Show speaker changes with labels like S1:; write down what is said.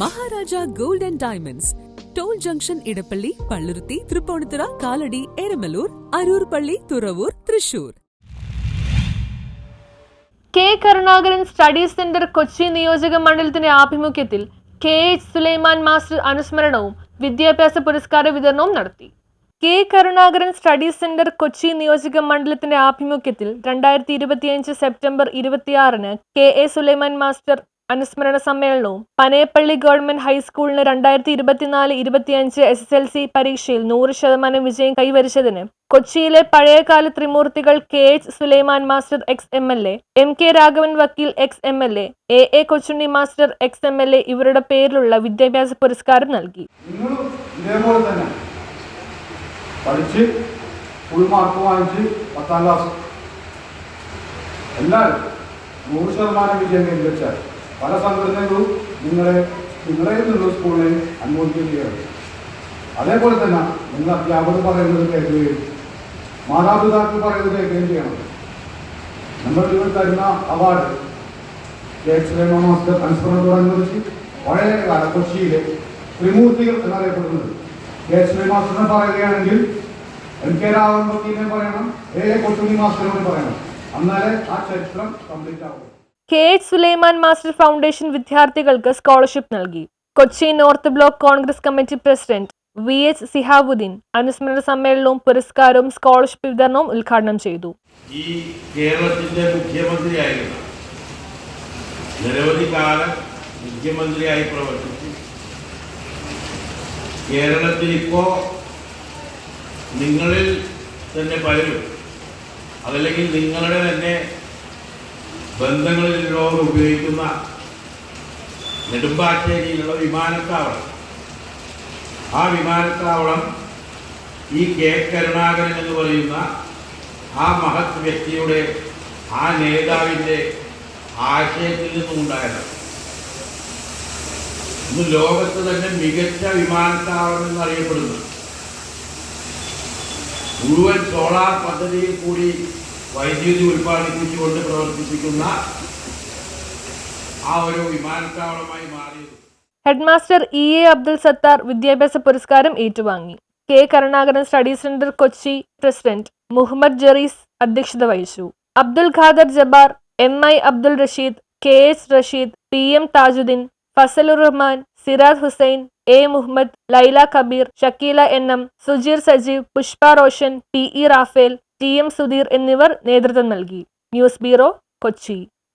S1: Maharaja gold and diamonds. Toll junction Edappally Palluruthy Tripunithura Kalady Eramalloor Aroor പള്ളി Thuravoor Thrissur.
S2: K. Karunakaran study centre Kochi നിയോജക മണ്ഡലത്തിന്റെ ആഭിമുഖ്യത്തിൽ K. H. Sulaiman master അനുസ്മരണവും വിദ്യാഭ്യാസ പുരസ്കാര വിതരണവും നടത്തി. K. Karunakaran study centre Kochi നിയോജക മണ്ഡലത്തിന്റെ ആഭിമുഖ്യത്തിൽ രണ്ടായിരത്തി ഇരുപത്തിയഞ്ച് സെപ്റ്റംബർ ഇരുപത്തിയാറിന് കെ. എ. സുലൈമാൻ മാസ്റ്റർ അനുസ്മരണ സമ്മേളനവും പനയപ്പള്ളി ഗവൺമെന്റ് ഹൈസ്കൂളിന് രണ്ടായിരത്തി ഇരുപത്തിനാല് ഇരുപത്തിയഞ്ച് എസ് എസ് എൽ സി പരീക്ഷയിൽ നൂറ് ശതമാനം വിജയം കൈവരിച്ചതിന് കൊച്ചിയിലെ പഴയകാല ത്രിമൂർത്തികൾ K H Sulaiman master ex M L A M K Raghavan വക്കീൽ ex M L A A Kochunni master ex M L A ഇവരുടെ പേരിലുള്ള വിദ്യാഭ്യാസ പുരസ്കാരം നൽകി.
S3: എല്ലാവരും നൂറ് ശതമാനം വിജയം കൈവരിച്ചാൽ പല സംഘടനകളും നിങ്ങളെ നിങ്ങളെ നിന്നുള്ള സ്കൂളിനെ അനുമോദിക്കുകയാണ്. അതേപോലെ തന്നെ നിങ്ങൾ അധ്യാപകർ പറയുന്നത് കേൾക്കുകയും മാതാപിതാക്കൾ പറയുന്നത് കേൾക്കുകയും ചെയ്യണം. നമ്മൾ ഇവർ തരുന്ന അവാർഡ് കെ സുലൈമാൻ മാസ്റ്റർ അനുസ്മരണത്തോടനുബന്ധിച്ച് പഴയ കാല കൊച്ചിയിലെ ത്രിമൂർത്തികൾ എന്നറിയപ്പെടുന്നത്. കെ സുലൈമാൻ മാസ്റ്ററിനെ പറയുകയാണെങ്കിൽ എം കെ വക്കീലിനെ പറയണം എ കൊച്ചുണ്ണി മാസ്റ്ററിനെ പറയണം. എന്നാലേ ആ ചരിത്രം കംപ്ലീറ്റ് ആവും
S2: K H Sulaiman master foundation വിദ്യാർത്ഥികൾക്ക് സ്കോളർഷിപ്പ് നൽകി. Kochi north block Congress committee president V H Sihabuddin അനുസ്മരണ സമ്മേളനവും പുരസ്കാരവും സ്കോളർഷിപ്പ് വിതരണവും ഉദ്ഘാടനം ചെയ്തു.
S4: നിരവധി കാലം മുഖ്യമന്ത്രിയായി പ്രവർത്തിച്ചു കേരളത്തിൽ ഇപ്പോ നിങ്ങളിൽ തന്നെ പലരും അതല്ലെങ്കിൽ നിങ്ങളുടെ തന്നെ ബന്ധങ്ങളിലൂടെ ഉപയോഗിക്കുന്ന നെടുമ്പാശ്ശേരിയിലുള്ള വിമാനത്താവളം. ആ വിമാനത്താവളം ഈ കെ കരുണാകരൻ എന്ന് പറയുന്ന ആ മഹത് വ്യക്തിയുടെ ആ നേതാവിന്റെ ആശയത്തിൽ നിന്നുണ്ടായതാണ് ഇന്ന് ലോകത്ത് തന്നെ മികച്ച വിമാനത്താവളം എന്നറിയപ്പെടുന്നു മുഴുവൻ സോളാർ പദ്ധതിയിൽ കൂടി വൈദ്യുതി ഉൽപ്പാദിപ്പിച്ചുകൊണ്ട് പ്രവർത്തിപ്പിക്കുന്ന ആ ഒരു വിമാനത്താവളമായി മാറിയത്.
S2: Headmaster E A Abdul Sathar വിദ്യാഭ്യാസ പുരസ്കാരം ഏറ്റുവാങ്ങി. K Karunakaran study centre Kochi president Muhammad Jarees അധ്യക്ഷത വഹിച്ചു. Abdul Khader Jabar M I Abdul Rasheed K S Rasheed P M Thajudheen Fazlur Rahman Siraj Hussain A Muhammad Laila Kabeer Shakeela N M Sujeer Sajeev Pushpa Roshan P E Raphael T M Sudheer എന്നിവർ നേതൃത്വം നൽകി. News bureau Kochi.